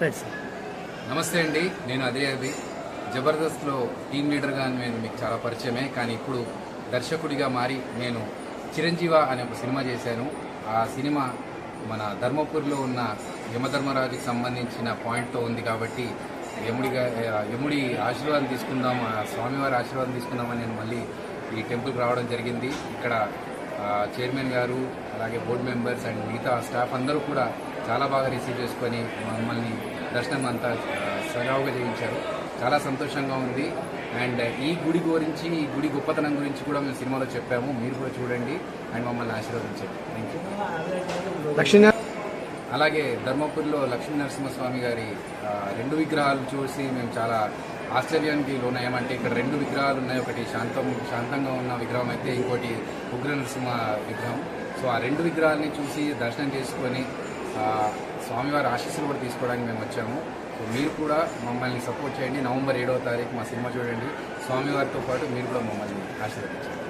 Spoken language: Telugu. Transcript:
Right sir. నమస్తే అండి నేను అదే అభి. జబర్దస్త్లో టీం లీడర్గా నేను మీకు చాలా పరిచయమే కానీ ఇప్పుడు దర్శకుడిగా మారి నేను చిరంజీవ అనే ఒక సినిమా చేశాను. ఆ సినిమా మన ధర్మపూర్లో ఉన్న యమధర్మరాజుకి సంబంధించిన పాయింట్తో ఉంది కాబట్టి యముడిగా యముడి ఆశీర్వాదం తీసుకుందాం స్వామివారి ఆశీర్వాదం తీసుకుందామని నేను మళ్ళీ ఈ టెంపుల్కి రావడం జరిగింది. ఇక్కడ చైర్మన్ గారు అలాగే బోర్డు మెంబర్స్ అండ్ మిగతా స్టాఫ్ అందరూ కూడా చాలా బాగా రిసీవ్ చేసుకొని మమ్మల్ని దర్శనం అంతా సజావుగా చేయించారు. చాలా సంతోషంగా ఉంది. అండ్ ఈ గుడి గురించి ఈ గుడి గొప్పతనం గురించి కూడా మేము సినిమాలో చెప్పాము. మీరు కూడా చూడండి. అండ్ మమ్మల్ని ఆశీర్వదించండి. థ్యాంక్ యూ లక్ష్మీ అలాగే ధర్మపురిలో లక్ష్మీ నరసింహస్వామి గారి రెండు విగ్రహాలు చూసి మేము చాలా ఆశ్చర్యానికి లోనయ్యామంటే ఇక్కడ రెండు విగ్రహాలు ఉన్నాయి. ఒకటి శాంతం శాంతంగా ఉన్న విగ్రహం అయితే ఇంకోటి ఉగ్ర నరసింహ విగ్రహం. సో ఆ రెండు విగ్రహాలని చూసి దర్శనం చేసుకొని స్వామివారి ఆశీస్సులు కూడా తీసుకోవడానికి మేము వచ్చాము. సో మీరు కూడా మమ్మల్ని సపోర్ట్ చేయండి. నవంబర్ ఏడవ తారీఖు మా సినిమా చూడండి. స్వామివారితో పాటు మీరు కూడా మమ్మల్ని ఆశీర్వదించండి.